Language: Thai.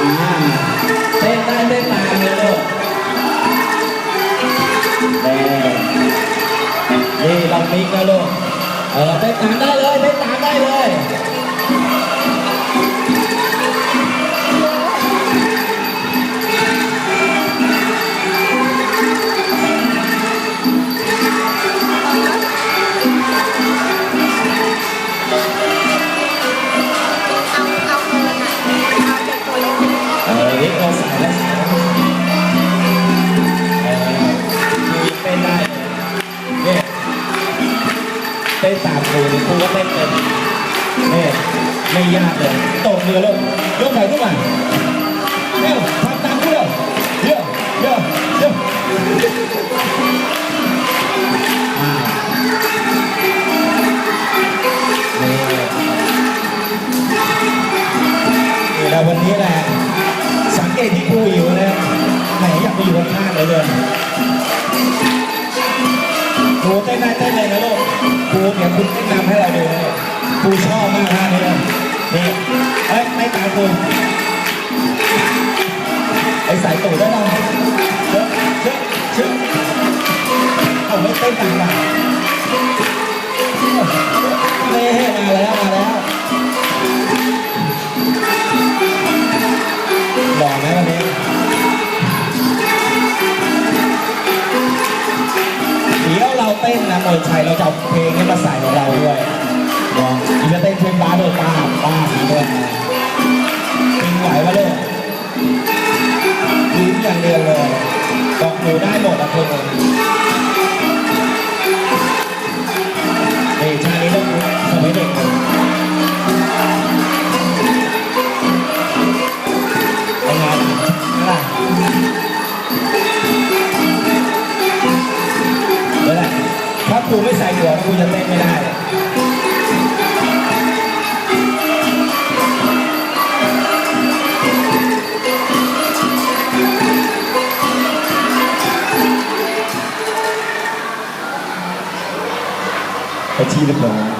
เต้นได้เต้นตามเลยลูกเด้นี่ลองมิกนะลูกเออเต้นตามได้เลยเต้นตามได้เลย เต้นตามครูครูก็เต้นเป็นเนี่ยไม่ยากเลยตบมือลูกยกไหล่ขึ้นมาเร็วทำตามครูเร็วเยอะเยอะเยอะอ่านี่แล้ววันนี้แหละสังเกตที่ครูอยู่นะไหนอยากไปอยู่ข้างๆเลยเลยครูเต้นได้เต้นเลยนะลูก ปูเนี่ยคุณแนะนำให้เราดูปูชอบมากท่านี้เลยนี่เอ้ยไม่ตามคุณ เต้นนะมวยเราจะเอาเพลงนี้มาใส่ของเราด้วยลองอีกจะเต้นเพลงบ้าด้วยป้าป้าผีด้วยเพลงไหวมาเลยยิ้มอย่างเดียวเลยบอกหนูได้หมดอะคนเลย ครูไม่ใส่หัวกูจะเต้นไม่ได้ไปที่เรียบร้อย